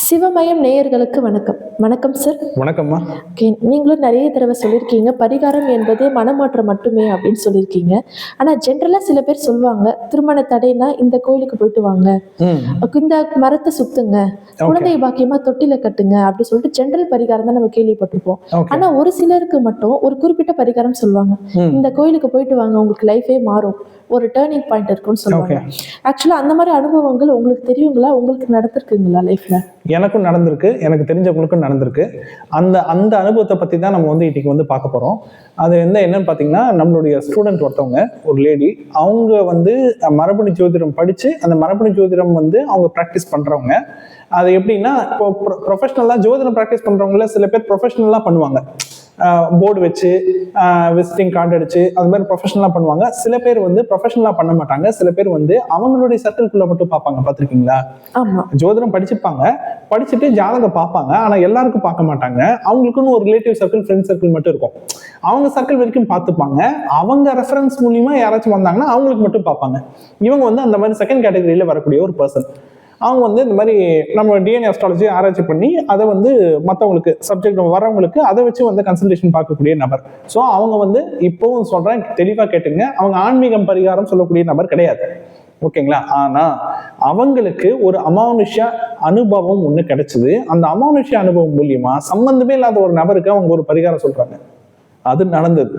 சிவமயம் நேயர்களுக்கு வணக்கம். வணக்கம் சார் வணக்கம்மா. ஓகே நீங்களும் நிறைய தடவை சொல்லியிருக்கீங்க. பரிகாரம் என்பது மனமாற்றம் மட்டுமே அப்படின்னு சொல்லியிருக்கீங்க. ஆனால் ஜென்ரலாக சில பேர் சொல்லுவாங்க திருமண தடைனா இந்த கோயிலுக்கு போயிட்டு வாங்க. இந்த மரத்தை சுத்துங்க. குழந்தை பாக்கியமா தொட்டில கட்டுங்க அப்படி சொல்லிட்டு ஜென்ரல் பரிகாரம் தான் நம்ம கேள்விப்பட்டிருப்போம். ஓகே ஆனா ஒரு சிலருக்கு மட்டும் ஒரு குறிப்பிட்ட பரிகாரம் சொல்லுவாங்க. இந்த கோயிலுக்கு போயிட்டு வாங்க உங்களுக்கு லைஃபே மாறும். ஒரு டேர்னிங் பாயிண்ட் இருக்கும்னு சொல்லுவாங்க. ஆக்சுவலா அந்த மாதிரி அனுபவங்கள் உங்களுக்கு தெரியுங்களா? உங்களுக்கு நடந்திருக்குங்களா லைஃப்ல எனக்கும் நடந்திருக்கு எனக்கு தெரிஞ்சவங்களுக்கும் நடந்திருக்கு. அந்த அந்த அனுபவத்தை பற்றி தான் நம்ம வந்து இன்னைக்கு வந்து பார்க்க போகிறோம் அது வந்து என்னன்னு பார்த்தீங்கன்னா நம்மளுடைய ஸ்டூடெண்ட் ஒருத்தவங்க ஒரு லேடி அவங்க வந்து மரபணு ஜோதிடம் படித்து அந்த மரபணு ஜோதிடம் வந்து அவங்க ப்ராக்டிஸ் பண்ணுறவங்க அது எப்படின்னா இப்போ ப்ரொஃபஷனலாக ஜோதிடம் ப்ராக்டிஸ் பண்ணுறவங்கள சில பேர் ப்ரொஃபஷனலாக பண்ணுவாங்க. போர்டு வச்சு விசிட்டிங் கார்டு அடிச்சு அது மாதிரி ப்ரொஃபஷனலாக பண்ணுவாங்க. சில பேர் வந்து ப்ரொஃபஷனலாக பண்ண மாட்டாங்க. சில பேர் வந்து அவங்களுடைய சர்க்கிள்குள்ளே மட்டும் பார்ப்பாங்க. பார்த்துருக்கீங்களா? ஆமா. ஜோதிடம் படிச்சிருப்பாங்க படிச்சுட்டு ஜாதகம் பார்ப்பாங்க. ஆனா எல்லாருக்கும் பார்க்க மாட்டாங்க. அவங்களுக்குன்னு ஒரு ரிலேட்டிவ் சர்க்கிள் ஃப்ரெண்ட் சர்க்கிள் மட்டும் இருக்கும். அவங்க சர்க்கிள் வரைக்கும் பார்த்துப்பாங்க. அவங்க ரெஃபரன்ஸ் மூலியமா யாராச்சும் வந்தாங்கன்னா அவங்களுக்கு மட்டும் பார்ப்பாங்க. இவங்க வந்து அந்த மாதிரி செகண்ட் கேட்டகரியில வரக்கூடிய ஒரு பர்சன் அவங்க வந்து இந்த மாதிரி நம்ம டிஎன்ஏ அஸ்ட்ராலஜி ஆராய்ச்சி பண்ணி அதை வந்து மற்றவங்களுக்கு சப்ஜெக்ட் வரவங்களுக்கு அதை வச்சு வந்து கன்சல்டேஷன் பார்க்கக்கூடிய நபர். ஸோ அவங்க வந்து இப்போவும் சொல்கிறேன் தெளிவாக கேட்டுங்க. அவங்க ஆன்மீகம் பரிகாரம் சொல்லக்கூடிய நபர் கிடையாது. ஓகேங்களா? ஆனா அவங்களுக்கு ஒரு அமானுஷ்ய அனுபவம் ஒன்று கிடைச்சது. அந்த அமானுஷ்ய அனுபவம் மூலியமா சம்பந்தமே இல்லாத ஒரு நபருக்கு அவங்க ஒரு பரிகாரம் சொல்கிறாங்க அது நடந்தது.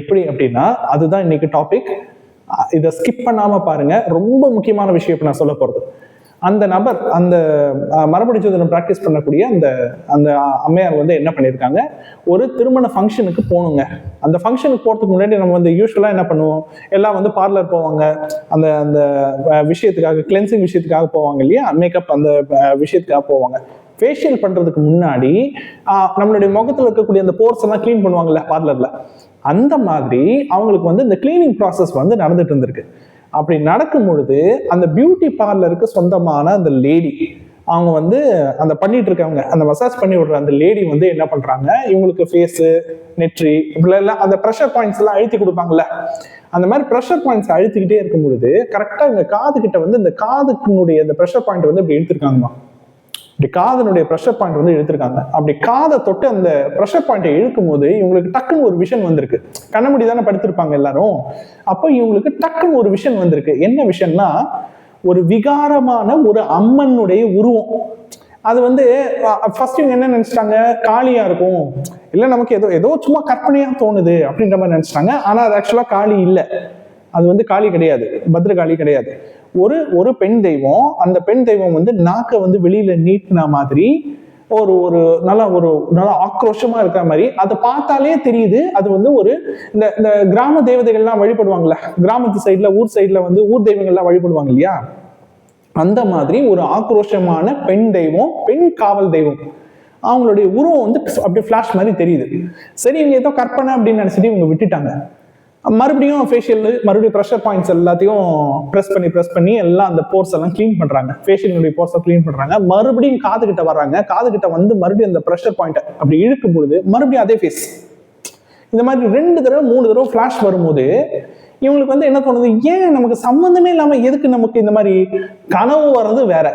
எப்படி அப்படின்னா அதுதான் இன்னைக்கு டாபிக் இதை ஸ்கிப் பண்ணாமல் பாருங்க. ரொம்ப முக்கியமான விஷயம் இப்போ நான் சொல்ல போகிறது அந்த நபர் அந்த மரபடி மரபணு ஜோதிடம் ப்ராக்டிஸ் பண்ணக்கூடிய அந்த அந்த அம்மையார் வந்து என்ன பண்ணியிருக்காங்க ஒரு திருமண ஃபங்க்ஷனுக்கு போகணுங்க. அந்த ஃபங்க்ஷனுக்கு போகிறதுக்கு முன்னாடி நம்ம வந்து யூஸ்வலாக என்ன பண்ணுவோம்? எல்லாம் வந்து பார்லர் போவாங்க. அந்த அந்த விஷயத்துக்காக கிளென்சிங் விஷயத்துக்காக போவாங்க இல்லையா? மேக்கப் அந்த விஷயத்துக்காக போவாங்க. ஃபேஷியல் பண்ணுறதுக்கு முன்னாடி நம்மளுடைய முகத்தில் இருக்கக்கூடிய அந்த போர்ஸ் எல்லாம் க்ளீன் பண்ணுவாங்கல்ல பார்லரில் அந்த மாதிரி அவங்களுக்கு வந்து இந்த க்ளீனிங் ப்ராசஸ் வந்து நடந்துட்டு இருந்திருக்கு. அப்படி நடக்கும் பொழுது அந்த பியூட்டி பார்லருக்கு சொந்தமான அந்த லேடி அவங்க வந்து அந்த பண்ணிட்டு இருக்கவங்க அந்த மசாஜ் பண்ணி விடுற அந்த லேடி வந்து என்ன பண்றாங்க? இவங்களுக்கு ஃபேஸு நெற்றி இப்படிலாம் அந்த ப்ரெஷர் பாயிண்ட்ஸ் எல்லாம் அழுத்தி கொடுப்பாங்கல்ல. அந்த மாதிரி ப்ரெஷர் பாயிண்ட்ஸ் அழுத்திக்கிட்டே இருக்கும் பொழுது கரெக்டாக இந்த காது கிட்ட வந்து இந்த காதுக்குனுடைய அந்த ப்ரெஷர் பாயிண்ட் வந்து இப்படி எடுத்திருக்காங்கம்மா இப்படி காதனுடைய ப்ரெஷர் பாயிண்ட் வந்து இழுத்துருக்காங்க. அப்படி காதை தொட்டு அந்த ப்ரெஷர் பாயிண்ட்டை இழுக்கும் போது இவங்களுக்கு டக்குன்னு ஒரு விஷன் வந்திருக்கு. கண்ணமுடி தானே படுத்திருப்பாங்க எல்லாரும். அப்போ இவங்களுக்கு டக்குன்னு ஒரு விஷன் வந்திருக்கு. என்ன விஷயம்னா ஒரு விகாரமான ஒரு அம்மனுடைய உருவம். அது வந்து ஃபர்ஸ்ட் இவங்க என்ன நினைச்சிட்டாங்க? காளியா இருக்கும். இல்லை நமக்கு ஏதோ ஏதோ சும்மா கற்பனையா தோணுது அப்படின்ற மாதிரி நினைச்சிட்டாங்க. ஆனால் அது ஆக்சுவலாக காளி இல்லை. அது வந்து காளி கிடையாது. பத்ரகாளி கிடையாது. ஒரு ஒரு பெண் தெய்வம் அந்த பெண் தெய்வம் வந்து நாக்கை வந்து வெளியில நீட்டின மாதிரி ஒரு ஒரு நல்லா ஒரு நல்லா ஆக்ரோஷமா இருக்கிற மாதிரி அதை பார்த்தாலே தெரியுது. அது வந்து ஒரு இந்த இந்த கிராம தேவதைகள்லாம் வழிபடுவாங்கல்ல கிராமத்து சைட்ல ஊர் சைட்ல வந்து ஊர் தெய்வங்கள்லாம் வழிபடுவாங்க இல்லையா? அந்த மாதிரி ஒரு ஆக்ரோஷமான பெண் தெய்வம் பெண் காவல் தெய்வம். அவங்களுடைய உருவம் வந்து அப்படியே ஃபிளாஷ் மாதிரி தெரியுது. சரி இவங்க ஏதோ கற்பனை அப்படின்னு நினைச்சிட்டு இவங்க விட்டுட்டாங்க. மறுபடியும் ஃபேஷியல் மறுபடியும் ப்ரெஷர் பாயிண்ட்ஸ் எல்லாத்தையும் ப்ரெஸ் பண்ணி ப்ரெஸ் பண்ணி எல்லாம் அந்த போர்ஸ் எல்லாம் க்ளீன் பண்றாங்க. ஃபேஷியலுடைய போர்ஸை க்ளீன் பண்றாங்க. மறுபடியும் காது கிட்ட வர்றாங்க. காது கிட்ட வந்து மறுபடியும் அந்த ப்ரெஷர் பாயிண்ட்டை அப்படி இழுக்கும் பொழுது மறுபடியும் அதே ஃபேஸ் இந்த மாதிரி ரெண்டு தடவை மூணு தடவை ஃப்ளாஷ் வரும்போது இவங்களுக்கு வந்து என்ன தோணுது? ஏன் நமக்கு சம்மந்தமே இல்லாமல் எதுக்கு நமக்கு இந்த மாதிரி கனவு வர்றது வேற?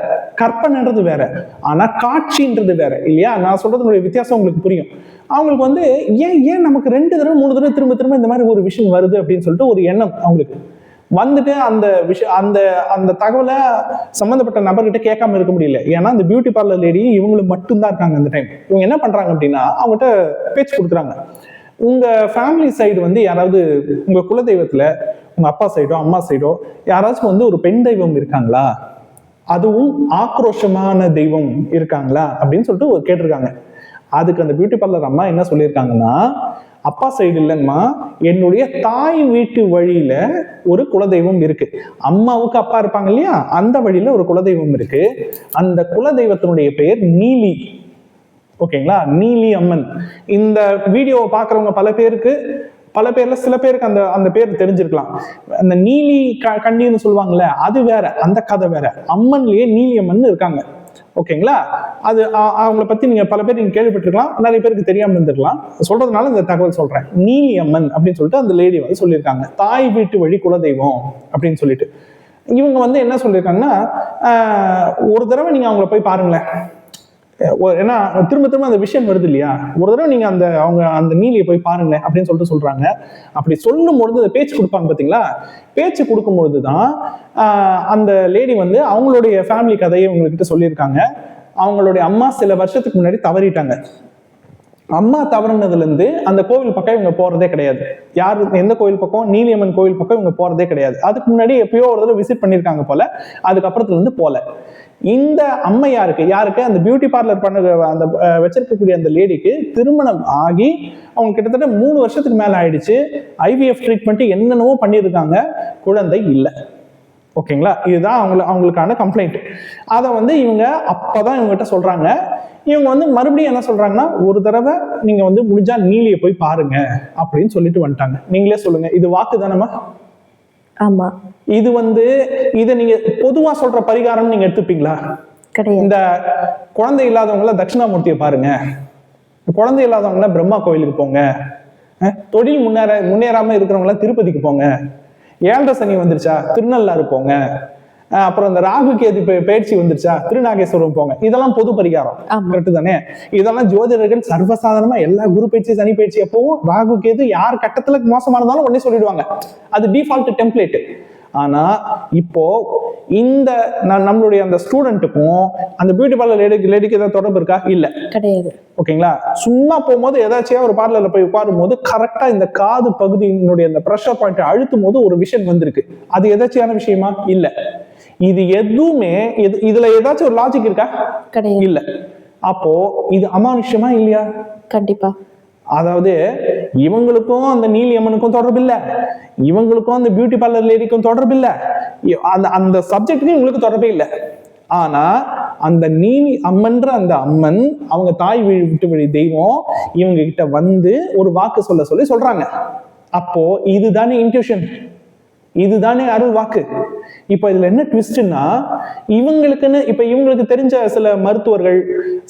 கற்பனைன்றது வேற. ஆனால் காட்சின்றது வேற இல்லையா? நான் சொல்றதுனுடைய வித்தியாசம் உங்களுக்கு புரியும். அவங்களுக்கு வந்து ஏன் ஏன் நமக்கு ரெண்டு தடவை மூணு தடவை திரும்ப திரும்ப இந்த மாதிரி ஒரு விஷயம் வருது அப்படின்னு சொல்லிட்டு ஒரு எண்ணம் அவங்களுக்கு. வந்துட்டு அந்த விஷயம் அந்த அந்த தகவலை சம்மந்தப்பட்ட நபர்கிட்ட கேட்காம இருக்க முடியல. ஏன்னா அந்த பியூட்டி பார்லர் லேடி இவங்களும் மட்டும்தான் இருக்காங்க அந்த டைம் இவங்க என்ன பண்றாங்க அப்படின்னா அவங்ககிட்ட பேச்சு கொடுக்குறாங்க. உங்க ஃபேமிலி சைடு வந்து யாராவது உங்க குலதெய்வத்துல உங்க அப்பா சைடோ அம்மா சைடோ யாராச்சும் வந்து ஒரு பெண் தெய்வம் இருக்காங்களா? அதுவும் ஆக்ரோஷமான தெய்வம் இருக்காங்களா? அப்படின்னு சொல்லிட்டு ஒரு கேட்டிருக்காங்க. அதுக்கு அந்த பியூட்டி பார்லர் அம்மா என்ன சொல்லியிருக்காங்கன்னா அப்பா சைடு இல்லைங்கம்மா என்னுடைய தாய் வீட்டு வழியில ஒரு குலதெய்வம் இருக்கு. அம்மாவுக்கு அப்பா இருப்பாங்க இல்லையா? அந்த வழியில ஒரு குலதெய்வம் இருக்கு. அந்த குலதெய்வத்தினுடைய பெயர் நீலி. ஓகேங்களா? நீலி அம்மன். இந்த வீடியோவை பார்க்குறவங்க பல பேருக்கு பல பேர்ல சில பேருக்கு அந்த அந்த பேர் தெரிஞ்சிருக்கலாம். அந்த நீலி க கண்ணின்னு சொல்லுவாங்கல்ல அது வேற அந்த கதை வேற. அம்மன்லயே நீலி அம்மன் இருக்காங்க. ஓகேங்களா? அது அவங்கள பத்தி நீங்க பல பேர் நீங்க கேள்விப்பட்டிருக்கலாம் நிறைய பேருக்கு தெரியாம இருந்திருக்கலாம். சொல்றதுனால இந்த தகவல் சொல்றேன். நீலி அம்மன் அப்படின்னு சொல்லிட்டு அந்த லேடி வந்து சொல்லியிருக்காங்க. தாய் வீட்டு வழி குலதெய்வம் அப்படின்னு சொல்லிட்டு. இவங்க வந்து என்ன சொல்லியிருக்காங்கன்னா ஒரு தடவை நீங்க அவங்கள போய் பாருங்களேன். ஏன்னா திரும்ப திரும்ப அந்த விஷயம் வருது இல்லையா? ஒரு தடவை நீங்க அந்த அவங்க அந்த நீலியை போய் பாருங்களேன் அப்படின்னு சொல்லிட்டு சொல்றாங்க. அப்படி சொல்லும் பொழுது அந்த பேச்சு கொடுப்பாங்க பாத்தீங்களா? பேச்சு கொடுக்கும் பொழுது தான் அந்த லேடி வந்து அவங்களுடைய ஃபேமிலி கதையை உங்ககிட்ட சொல்லியிருக்காங்க. அவங்களுடைய அம்மா சில வருஷத்துக்கு முன்னாடி தவறிட்டாங்க. அம்மா தவறுனதுலேருந்து அந்த கோவில் பக்கம் இவங்க போகிறதே கிடையாது. யார் எந்த கோவில் பக்கம்? நீலியம்மன் கோவில் பக்கம் இவங்க போகிறதே கிடையாது. அதுக்கு முன்னாடி எப்பயோ ஒரு தடவை விசிட் பண்ணியிருக்காங்க போல அதுக்கப்புறத்துலேருந்து போல. இந்த அம்மையாருக்கு யாருக்கு? அந்த பியூட்டி பார்லர் பண்ண அந்த வச்சிருக்கக்கூடிய அந்த லேடிக்கு திருமணம் ஆகி அவங்க கிட்டத்தட்ட மூணு வருஷத்துக்கு மேலே ஆயிடுச்சு. ஐவிஎஃப் ட்ரீட்மெண்ட் என்னென்னவோ பண்ணியிருக்காங்க. குழந்தை இல்லை. ஓகேங்களா? இதுதான் அவங்கள அவங்களுக்கான கம்ப்ளைண்ட் அதை வந்து இவங்க அப்பதான் இவங்ககிட்ட சொல்றாங்க. இவங்க வந்து மறுபடியும் என்ன சொல்றாங்கன்னா ஒரு தடவை நீங்க வந்து முடிஞ்சா நீலியை போய் பாருங்க அப்படின்னு சொல்லிட்டு வந்துட்டாங்க. நீங்களே சொல்லுங்க. இது வாக்கு தானமா ஆமா. இது வந்து இதை நீங்க பொதுவா சொல்ற பரிகாரம் நீங்க எடுத்துப்பீங்களா? இந்த குழந்தை இல்லாதவங்கள தட்சிணாமூர்த்தியை பாருங்க. குழந்தை இல்லாதவங்கள பிரம்மா கோயிலுக்கு போங்க. தொழில் முன்னேற முன்னேறாம இருக்கிறவங்கள திருப்பதிக்கு போங்க. ஏழரை சனி வந்துருச்சா? திருநள்ளாறு போங்க. அப்புறம் இந்த ராகு கேது பயிற்சி வந்துருச்சா? திருநாகேஸ்வரம் போங்க. இதெல்லாம் பொது பரிகாரம். கரெக்ட் தானே? இதெல்லாம் ஜோதிடர்கள் சர்வசாதாரணமா எல்லா குரு பயிற்சி சனி பயிற்சி எப்பவும் ராகு கேது யார் கட்டத்துல மோசமானதாலும் உடனே சொல்லிடுவாங்க. அது டிஃபால்ட் டெம்ப்ளேட் ஆனா இப்போ இந்த நம்மளுடைய அந்த ஸ்டூடெண்ட்டுக்கும் அந்த பியூட்டி பார்லர் லேடிக்கு லேடிக்கு ஏதாவது தொடர்பு இருக்கா? இல்ல. கிடையாது. ஓகேங்களா? சும்மா போகும்போது ஏதாச்சும் ஒரு பார்லர்ல போய் உட்காரும் போது கரெக்டா இந்த காது பகுதியினுடைய அந்த ப்ரெஷர் பாயிண்ட் அழுத்தும் போது ஒரு விஷயம் வந்திருக்கு. அது எதாச்சியான விஷயமா? இல்ல. இது எதுவுமே இது இதுல ஏதாச்சும் ஒரு லாஜிக் இருக்கா? கிடையாது. இல்ல. அப்போ இது அமானுஷ்யமா இல்லையா? கண்டிப்பா. அதாவது இவங்களுக்கும் அந்த நீலியம்மனுக்கும் தொடர்பு இல்ல. இவங்களுக்கும் அந்த பியூட்டி பார்லர் லேடிக்கும் தொடர்பு இல்ல. அந்த அந்த சப்ஜெக்ட்டுக்கும் இவங்களுக்கு தொடர்பே இல்ல. ஆனா அந்த நீலி அம்மன்ற அந்த அம்மன் அவங்க தாய் விட்டு வழி தெய்வம் இவங்க கிட்ட வந்து ஒரு வாக்கு சொல்ல சொல்லி சொல்றாங்க. அப்போ இதுதானே இன்ட்யூஷன் இதுதானே அருள் வாக்கு. இப்ப இதுல என்ன ட்விஸ்ட்னா இவங்களுக்குன்னு இப்ப இவங்களுக்கு தெரிஞ்ச சில மருத்துவர்கள்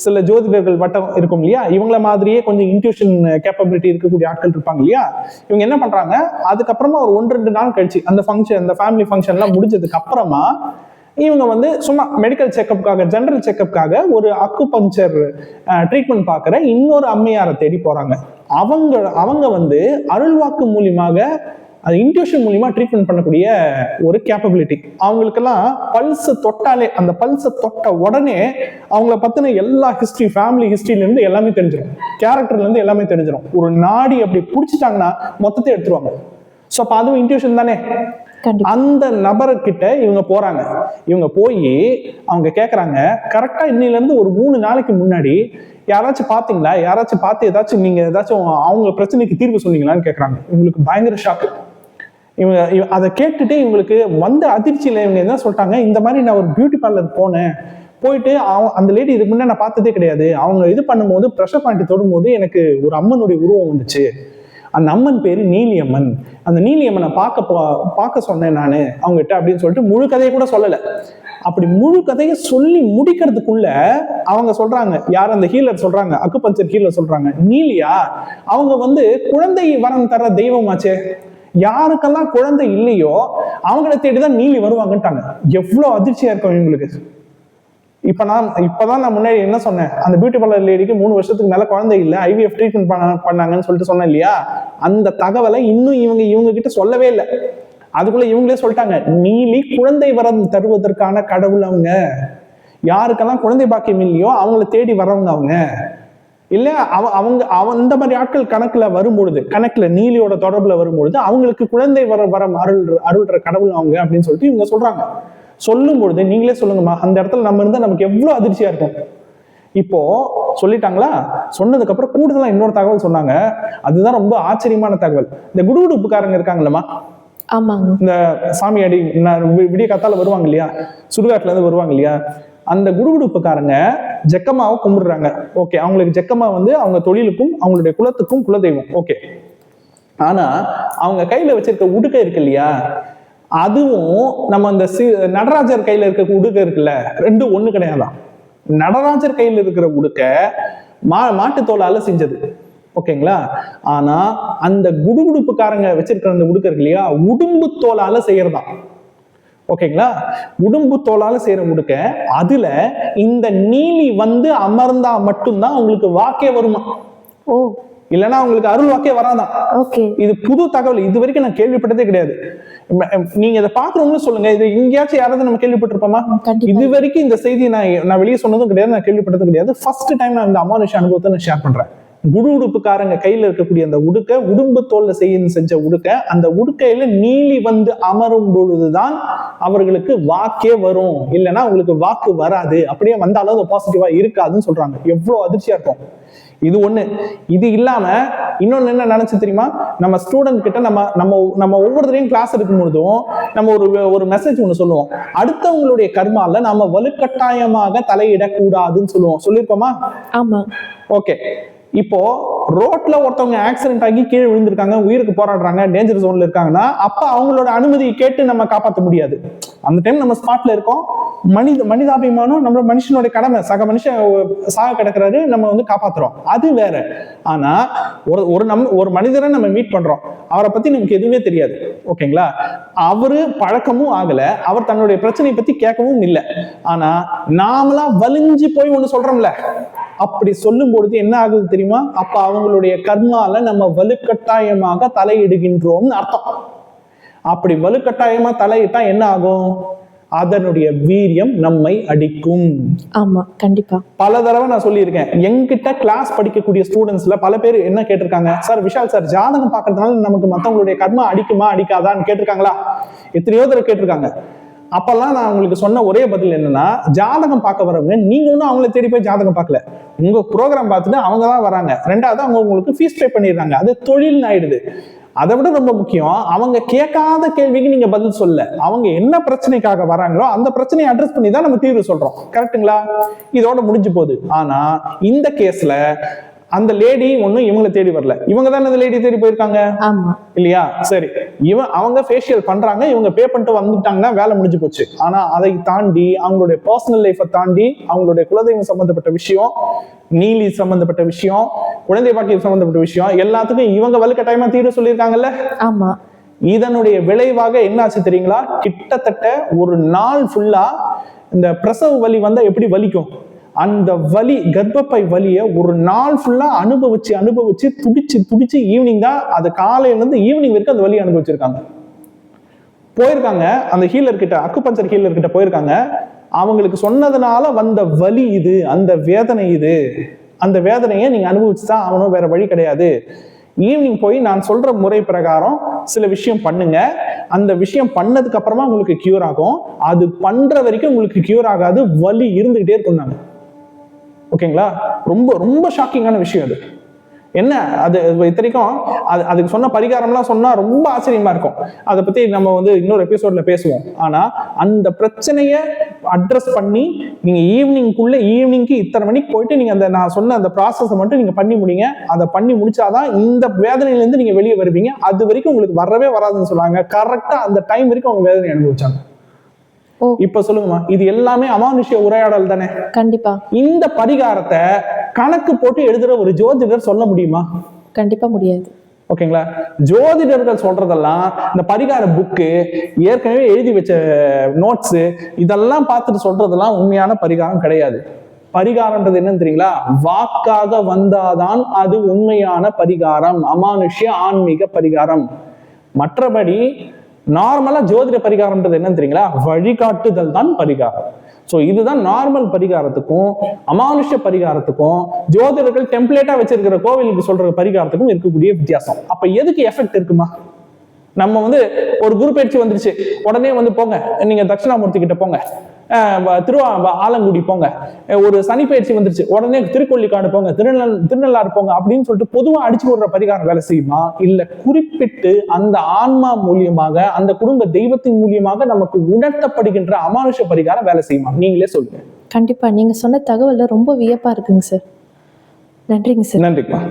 சில ஜோதிடர்கள் வட்டம் இருக்கும் இல்லையா? இவங்கள மாதிரியே கொஞ்சம் இன்ட்யூஷன் கேப்பபிலிட்டி இருக்கக்கூடிய ஆட்கள் இருப்பாங்க இல்லையா? இவங்க என்ன பண்றாங்க? அதுக்கப்புறமா ஒரு ஒன்று ரெண்டு நாள் கழிச்சு அந்த ஃபங்க்ஷன் அந்த ஃபேமிலி ஃபங்க்ஷன்லாம் முடிஞ்சதுக்கு அப்புறமா இவங்க வந்து சும்மா மெடிக்கல் செக்கப்புக்காக ஜென்ரல் செக்கப்புக்காக ஒரு அக்கு பஞ்சர் ட்ரீட்மெண்ட் பார்க்குற இன்னொரு அம்மையாரை தேடி போறாங்க. அவங்க அவங்க வந்து அருள்வாக்கு மூலியமாக அது இன்ட்யூஷன் மூலியமா ட்ரீட்மெண்ட் பண்ணக்கூடிய ஒரு கேப்பபிலிட்டி அவங்களுக்கெல்லாம் பல்ஸ் தொட்டாலே அந்த பல்ஸை தொட்ட உடனே அவங்கள பத்தின எல்லா ஹிஸ்டரி ஃபேமிலி ஹிஸ்டரியில இருந்து எல்லாமே தெரிஞ்சிடும் கேரக்டர்ல இருந்து எல்லாமே தெரிஞ்சிடும் ஒரு நாடி அப்படி பிடிச்சிட்டாங்கன்னா மொத்தத்தை எடுத்துருவாங்க. ஸோ அப்போ அதுவும் இன்ட்யூஷன் தானே? அந்த நபர்கிட்ட இவங்க போறாங்க. இவங்க போய் அவங்க கேக்குறாங்க கரெக்டா இன்னையில இருந்து ஒரு மூணு நாளைக்கு முன்னாடி யாராச்சும் பாத்தீங்களா? யாராச்சும் பார்த்து ஏதாச்சும் நீங்க ஏதாச்சும் அவங்க பிரச்சனைக்கு தீர்வு சொன்னீங்களான்னு கேக்குறாங்க. இவங்களுக்கு பயங்கர ஷாக்கு இவங்க அதை கேட்டுட்டு இவங்களுக்கு வந்த அதிர்ச்சியில் இவங்க என்ன சொல்லிட்டாங்க? இந்த மாதிரி நான் ஒரு பியூட்டி பார்லர் போனேன். போயிட்டு அவன் அந்த லேடி இதுக்கு முன்னே நான் பார்த்ததே கிடையாது. அவங்க இது பண்ணும்போது ப்ரெஷர் பாயிண்ட் தொடும்போது எனக்கு ஒரு அம்மனுடைய உருவம் வந்துச்சு. அந்த அம்மன் பேர் நீலியம்மன். அந்த நீலியம்மனை பார்க்க போ பார்க்க சொன்னேன் நான் அவங்ககிட்ட அப்படின்னு சொல்லிட்டு முழு கதையை கூட சொல்லலை. அப்படி முழு கதையை சொல்லி முடிக்கிறதுக்குள்ள அவங்க சொல்றாங்க யார் அந்த ஹீலர் சொல்றாங்க அக்குபஞ்சர் ஹீலர் சொல்றாங்க நீலியா அவங்க வந்து குழந்தை வரம் தர தெய்வமாச்சே யாருக்கெல்லாம் குழந்தை இல்லையோ அவங்கள தேடிதான் நீலி வருவாங்கன்ட்டாங்க. எவ்வளவு அதிர்ச்சியா இருக்கும் இவங்களுக்கு. இப்ப நான் இப்பதான் நான் முன்னாடி என்ன சொன்னேன்? அந்த பியூட்டி பார்லர் லேடிக்கு மூணு வருஷத்துக்கு மேல குழந்தை இல்லை ஐவிஎஃப் ட்ரீட்மெண்ட் பண்ண பண்ணாங்கன்னு சொல்லிட்டு சொன்னேன் இல்லையா? அந்த தகவலை இன்னும் இவங்க இவங்க கிட்ட சொல்லவே இல்லை. அதுக்குள்ள இவங்களே சொல்லிட்டாங்க நீலி குழந்தை வரம் தருவதற்கான கடவுள் அவங்க. யாருக்கெல்லாம் குழந்தை பாக்கியம் இல்லையோ அவங்கள தேடி வரவங்க அவங்க. இல்ல அவ அவங்க அவ இந்த மாதிரி ஆட்கள் கணக்குல வரும்பொழுது கணக்குல நீலியோட தொடர்புல வரும்பொழுது அவங்களுக்கு குழந்தை வர வரம் அருள் அருள்ற கடவுள் அவங்க அப்படின்னு சொல்லிட்டு இவங்க சொல்றாங்க. சொல்லும் பொழுது நீங்களே சொல்லுங்கம்மா அந்த இடத்துல நம்ம இருந்தா நமக்கு எவ்வளவு அதிர்ச்சியா இருக்கும். இப்போ சொல்லிட்டாங்களா? சொன்னதுக்கு அப்புறம் கூடுதலா இன்னொரு தகவல் சொன்னாங்க. அதுதான் ரொம்ப ஆச்சரியமான தகவல். இந்த குடுகுடுப்புக்காரங்க இருக்காங்களம்மா ஆமாங்க. இந்த சாமி அடி விடிய காத்தால வருவாங்க இல்லையா? சுடுகாட்டுல இருந்து வருவாங்க இல்லையா? அந்த குடுகுடுப்புக்காரங்க ஜெக்கமாவை கும்பிடுறாங்க. ஓகே அவங்களுக்கு ஜெக்கமா வந்து அவங்க தொழிலுக்கும் அவங்களுடைய குலத்துக்கும் குலதெய்வம். ஓகே ஆனா அவங்க கையில வச்சிருக்க உடுக்கை இருக்கு இல்லையா? அதுவும் நம்ம அந்த சி நடராஜர் கையில இருக்க உடுக்கை இருக்குல்ல? ரெண்டும் ஒண்ணு கிடையாதான். நடராஜர் கையில இருக்கிற உடுக்கை மா மாட்டுத்தோலால செஞ்சது. ஓகேங்களா ஆனா அந்த குடுகுடுப்புக்காரங்க வச்சிருக்கிற அந்த உடுக்க இருக்கு இல்லையா? உடும்பு தோலால செய்யறதான். ஓகேங்களா? உடும்பு தோலால செய்யற உடுக்க அதுல இந்த நீலி வந்து அமர்ந்தா மட்டும்தான் உங்களுக்கு வாக்கே வருமா? ஓ. இல்லைன்னா உங்களுக்கு அருள் வாக்கே வராதான் ஓகே. இது புது தகவல். இது வரைக்கும் நான் கேள்விப்பட்டதே கிடையாது. நீங்க இதை பாக்குறவங்களும் சொல்லுங்க. இது எங்கேயாச்சும் யாராவது நம்ம கேள்விப்பட்டிருப்போமா? இது வரைக்கும் இந்த செய்தி நான் நான் வெளியே சொன்னதும் கிடையாது. நான் கேள்விப்பட்டதும் கிடையாது. ஃபர்ஸ்ட் டைம் நான் இந்த அமானுஷ அனுபவத்தை நான் ஷேர் பண்றேன். குடு உடுப்புக்காரங்க கையில இருக்கக்கூடிய அந்த உடுக்க உடும்பு தோல்ல செய்ய செஞ்ச உடுக்க அந்த உடுக்கையில நீலி வந்து அமரும் பொழுதுதான் அவர்களுக்கு வாக்கே வரும். இல்லைன்னா உங்களுக்கு வாக்கு வராது. அப்படியே வந்தாலும் அது பாசிட்டிவா இருக்காதுன்னு சொல்றாங்க. எவ்வளவு அதிர்ச்சியா இருக்கும். இது ஒண்ணு. இது இல்லாம இன்னொன்னு என்ன நினைச்சு தெரியுமா? நம்ம ஸ்டூடெண்ட் கிட்ட நம்ம நம்ம நம்ம ஒவ்வொருத்தரையும் கிளாஸ் எடுக்கும் பொழுதும் நம்ம ஒரு ஒரு மெசேஜ் ஒண்ணு சொல்லுவோம். அடுத்தவங்களுடைய கர்மால நாம வலுக்கட்டாயமாக தலையிடக்கூடாதுன்னு சொல்லுவோம். சொல்லியிருக்கோமா? ஆமா. ஓகே இப்போ ரோட்ல ஒருத்தவங்க ஆக்சிடென்ட் ஆகி கீழே விழுந்திருக்காங்க உயிருக்கு போராடுறாங்க டேஞ்சர் ஜோன்ல இருக்காங்கன்னா அப்ப அவங்களோட அனுமதியை கேட்டு நம்ம காப்பாற்ற முடியாது. அந்த டைம் நம்ம ஸ்பாட்ல இருக்கோம். மனித மனிதாபிமானம் நம்ம மனுஷனுடைய கடமை. சக மனுஷன் சாக கிடக்கிறாரு நம்ம வந்து காப்பாத்துறோம். அது வேற. ஆனா ஒரு ஒரு நம் ஒரு மனிதரை நம்ம மீட் பண்றோம். அவரை பத்தி நமக்கு எதுவுமே தெரியாது. ஓகேங்களா? அவரு பழக்கமும் ஆகல. அவர் தன்னுடைய பிரச்சனையை பத்தி கேட்கவும் இல்லை. ஆனா நாமளா வலிஞ்சு போய் ஒண்ணு சொல்றோம்ல. அப்படி சொல்லும் பொழுது என்ன ஆகுது தெரியுமா? அப்ப அவங்களுடைய கர்மால நம்ம வலுக்கட்டாயமாக தலையிடுகின்றோம்னு அர்த்தம். அப்படி வலுக்கட்டாயமா தலையிட்டா என்ன ஆகும்? அதனுடைய வீரியம் நம்மை அடிக்கும். ஆமா கண்டிப்பா. பல தடவை நான் சொல்லியிருக்கேன் என்கிட்ட கிளாஸ் படிக்கக்கூடிய ஸ்டூடெண்ட்ஸ்ல பல பேர் என்ன கேட்டிருக்காங்க? சார் விஷால் சார் ஜாதகம் பார்க்கறதுனால நமக்கு மத்தவங்களுடைய கர்மா அடிக்குமா அடிக்காதான்னு கேட்டிருக்காங்களா? எத்தனையோ தடவை கேட்டிருக்காங்க. அப்பெல்லாம் நான் உங்களுக்கு சொன்ன ஒரே பதில் என்னன்னா ஜாதகம் பார்க்க வரவங்க நீங்க ஒன்றும் அவங்கள தேடி போய் ஜாதகம் பார்க்கல. உங்க ப்ரோக்ராம் பார்த்துட்டு அவங்க தான் வராங்க. ரெண்டாவது அவங்க உங்களுக்கு ஃபீஸ் பே பண்ணிடுறாங்க. அது தொழில் ஆயிடுது. அதை விட ரொம்ப முக்கியம் அவங்க கேட்காத கேள்விக்கு நீங்க பதில் சொல்ல. அவங்க என்ன பிரச்சனைக்காக வராங்களோ அந்த பிரச்சனையை அட்ரஸ் பண்ணி தான் நம்ம தீர்வு சொல்றோம். கரெக்ட்டுங்களா இதோட முடிஞ்சு போகுது. ஆனா இந்த கேஸ்ல அந்த லேடி ஒண்ணும் இவங்களை தேடி வரல. இவங்க தானே அந்த லேடி தேடி போயிருக்காங்க? இல்லையா? சரி. இவன் அவங்க ஃபேஷியல் பண்றாங்க இவங்க பே பண்ணிட்டு வந்துட்டாங்கன்னா வேலை முடிஞ்சு போச்சு. ஆனா அதை தாண்டி அவங்களுடைய பர்சனல் லைஃப்பை தாண்டி அவங்களுடைய குலதெய்வம் சம்பந்தப்பட்ட விஷயம் நீலி சம்பந்தப்பட்ட விஷயம் குழந்தை பாக்கியம் சம்பந்தப்பட்ட விஷயம். எல்லாத்துக்கும் இவங்க வலுக்கட்டாயமா தீர்வு சொல்லியிருக்காங்கல்ல? ஆமா. இதனுடைய விளைவாக என்னாச்சு தெரியுங்களா? கிட்டத்தட்ட ஒரு நாள் ஃபுல்லா இந்த பிரசவ வலி வந்தா எப்படி வலிக்கும்? அந்த வலி கர்ப்பப்பை வலியை ஒரு நாள் ஃபுல்லா அனுபவிச்சு அனுபவிச்சு துடிச்சு துடிச்சு ஈவினிங் தான் அது காலையில இருந்து ஈவினிங் வரைக்கும் அந்த வலி அனுபவிச்சிருக்காங்க. போயிருக்காங்க. அந்த ஹீலர் கிட்ட அக்குபஞ்சர் ஹீலர் கிட்ட போயிருக்காங்க. அவங்களுக்கு சொன்னதுனால வந்த வலி இது அந்த வேதனை இது. அந்த வேதனையை நீங்க அனுபவிச்சுதான் ஆகணும் வேற வழி கிடையாது. ஈவினிங் போய் நான் சொல்ற முறை பிரகாரம் சில விஷயம் பண்ணுங்க. அந்த விஷயம் பண்ணதுக்கு அப்புறமா உங்களுக்கு கியூர் ஆகும். அது பண்ற வரைக்கும் உங்களுக்கு கியூர் ஆகாது. வலி இருந்துகிட்டே இருக்கும் நாங்க ஓகேங்களா ரொம்ப ரொம்ப ஷாக்கிங்கான விஷயம் அது. என்ன? அது இத்தனைக்கும் அது அதுக்கு சொன்ன பரிகாரம்லாம் சொன்னா ரொம்ப ஆச்சரியமா இருக்கும். அதை பத்தி நம்ம வந்து இன்னொரு எபிசோட்ல பேசுவோம். ஆனா அந்த பிரச்சனையை அட்ரஸ் பண்ணி நீங்க ஈவினிங்குள்ள ஈவினிங்க்கு இத்தனை மணிக்கு போயிட்டு நீங்க அந்த நான் சொன்ன அந்த ப்ராசஸை மட்டும் நீங்க பண்ணி முடிங்க. அதை பண்ணி முடிச்சாதான் இந்த வேதனையில இருந்து நீங்க வெளியே வருவீங்க. அது வரைக்கும் உங்களுக்கு வரவே வராதுன்னு சொன்னாங்க கரெக்டா அந்த டைம் வரைக்கும் அவங்க வேதனை அனுபவிச்சாங்க. இப்ப சொல்லுங்கம்மா. இது எல்லாமே அமானுஷ்ய உரையாடல் தானே? கண்டிப்பா. இந்த பரிகாரத்தை கணக்கு போட்டு எழுதுற ஒரு ஜோதிடர் சொல்ல முடியுமா? கண்டிப்பா முடியாது. ஓகேங்களா? ஜோதிடர்கள் சொல்றதெல்லாம் இந்த பரிகார புக்கு ஏற்கனவே எழுதி வச்ச நோட்ஸ் இதெல்லாம் பார்த்துட்டு சொல்றதெல்லாம் உண்மையான பரிகாரம் கிடையாது. பரிகாரம்ன்றது என்னன்னு தெரியுங்களா? வாக்காக வந்தாதான் அது உண்மையான பரிகாரம். அமானுஷ்ய ஆன்மீக பரிகாரம். மற்றபடி நார்மலா ஜோதிட பரிகாரம்ன்றது என்னன்னு தெரியுங்களா? வழிகாட்டுதல் தான் பரிகாரம். ஸோ இதுதான் நார்மல் பரிகாரத்துக்கும் அமானுஷ்ய பரிகாரத்துக்கும் ஜோதிடர்கள் டெம்ப்ளேட்டா வச்சிருக்கிற கோவிலுக்கு சொல்ற பரிகாரத்துக்கும் இருக்கக்கூடிய வித்தியாசம். அப்ப எதுக்கு எஃபெக்ட் இருக்குமா? நம்ம வந்து ஒரு குரு பயிற்சி வந்துருச்சு. உடனே வந்து போங்க. நீங்க தட்சிணாமூர்த்தி கிட்ட போங்க. திருவா ஆலங்குடி போங்க. ஒரு சனி பயிற்சி வந்துருச்சு. உடனே திருக்கொள்ளிக்காடு போங்க திருநெல் திருநள்ளாறு போங்க அப்படின்னு சொல்லிட்டு பொதுவா அடிச்சு போடுற பரிகாரம் வேலை செய்யுமா? இல்ல குறிப்பிட்டு அந்த ஆன்மா மூலியமாக அந்த குடும்ப தெய்வத்தின் மூலியமாக நமக்கு உணர்த்தப்படுகின்ற அமானுஷ பரிகாரம் வேலை செய்யுமா? நீங்களே சொல்லுங்க. கண்டிப்பா. நீங்க சொன்ன தகவல்ல ரொம்ப வியப்பா இருக்குங்க சார். நன்றிங்க சார். நன்றிம்மா.